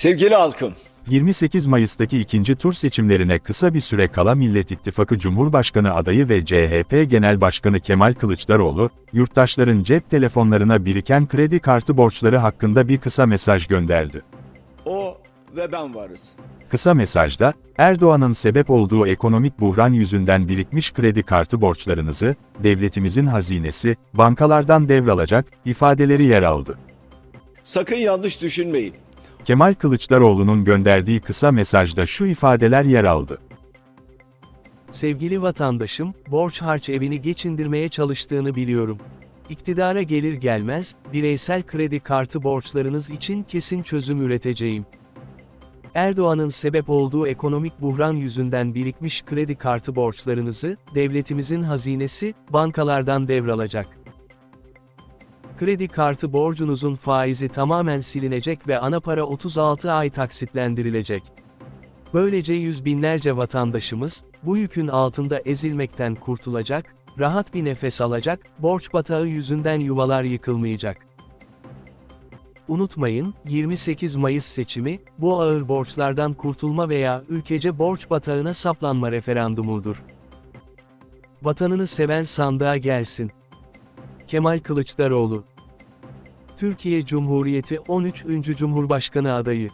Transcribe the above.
Sevgili halkım, 28 Mayıs'taki ikinci tur seçimlerine kısa bir süre kala Millet İttifakı Cumhurbaşkanı adayı ve CHP Genel Başkanı Kemal Kılıçdaroğlu, yurttaşların cep telefonlarına biriken kredi kartı borçları hakkında bir kısa mesaj gönderdi. o ve ben varız. Kısa mesajda, Erdoğan'ın sebep olduğu ekonomik buhran yüzünden birikmiş kredi kartı borçlarınızı, devletimizin hazinesi, bankalardan devralacak, ifadeleri yer aldı. Sakın yanlış düşünmeyin. Kemal Kılıçdaroğlu'nun gönderdiği kısa mesajda şu ifadeler yer aldı. Sevgili vatandaşım, borç harç evini geçindirmeye çalıştığını biliyorum. İktidara gelir gelmez, bireysel kredi kartı borçlarınız için kesin çözüm üreteceğim. Erdoğan'ın sebep olduğu ekonomik buhran yüzünden birikmiş kredi kartı borçlarınızı, devletimizin hazinesi, bankalardan devralacak. Kredi kartı borcunuzun faizi tamamen silinecek ve ana para 36 ay taksitlendirilecek. Böylece yüz binlerce vatandaşımız, bu yükün altında ezilmekten kurtulacak, rahat bir nefes alacak, borç batağı yüzünden yuvalar yıkılmayacak. Unutmayın, 28 Mayıs seçimi, bu ağır borçlardan kurtulma veya ülkece borç batağına saplanma referandumudur. Vatanını seven sandığa gelsin. Kemal Kılıçdaroğlu Türkiye Cumhuriyeti 13. Cumhurbaşkanı adayı